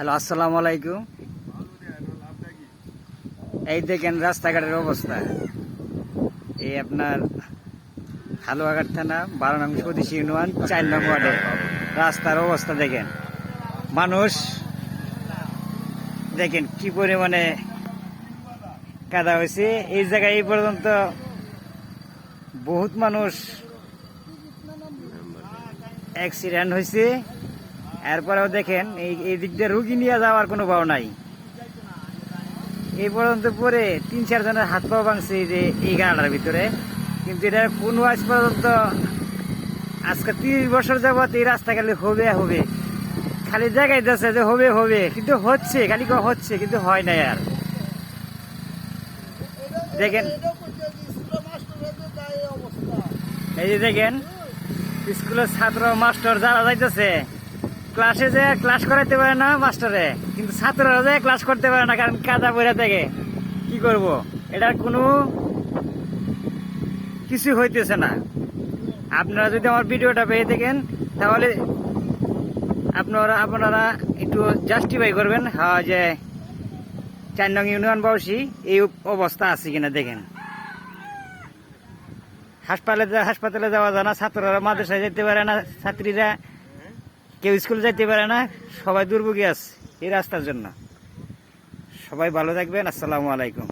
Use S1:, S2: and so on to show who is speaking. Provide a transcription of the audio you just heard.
S1: Hello, আসসালামু আলাইকুম। এই দেখেন রাস্তাঘাটের অবস্থা। এই আপনার হালুয়াঘাট থানা, বারো নং স্বদেশী ইউনিয়ন, চার নং ওয়ার্ডে। রাস্তার অবস্থা দেখেন। মানুষ, দেখেন কি পরিমাণে কাদা হয়েছে। এই জায়গায় এই পর্যন্ত বহুত মানুষ অ্যাক্সিডেন্ট হয়েছে। এরপরেও দেখেন, এই এই দিক দিয়ে রুগী নিয়ে যাওয়ার কোনো ভাও নাই। এই পর্যন্ত পরে তিন, চার জনের হাত পা ভাঙছে যে, এই গানাটার ভিতরে। কিন্তু এটা কোনো আজ পর্যন্ত, আজকে তিরিশ বছর যাবত এই রাস্তা খালি হবে হবে। খালি জায়গায় যাচ্ছে যে হবে হবে। কিন্তু হচ্ছে, খালি হচ্ছে, কিন্তু হয় না আর। দেখেন। এই যে দেখেন, স্কুলের ছাত্র, মাস্টার যারা যাইতেছে ক্লাসে যে ক্লাস করাইতে পারে না মাস্টারে, কিন্তু ছাত্ররা যে ক্লাস করতে পারে না, কারণ কাদা পড়ে থাকে। কি করব? এটার কোনো কিছু হইতেছে না। আপনারা যদি আমার ভিডিওটা পেয়ে থাকেন, তাহলে আপনারা আপনারা একটু জাস্টিফাই করবেন হ্যাঁ যে চার নং ইউনিয়ন বাউসি এই অবস্থা আছে কিনা দেখেন। হাসপাতালে হাসপাতালে যাওয়া যায় না, ছাত্ররা মাদ্রাসায় যেতে পারে না, ছাত্রীরা কেউ স্কুল যাইতে পারে না, সবাই দুর্ভোগী আছে এই রাস্তার জন্য। সবাই ভালো থাকবেন, আসসালামু আলাইকুম।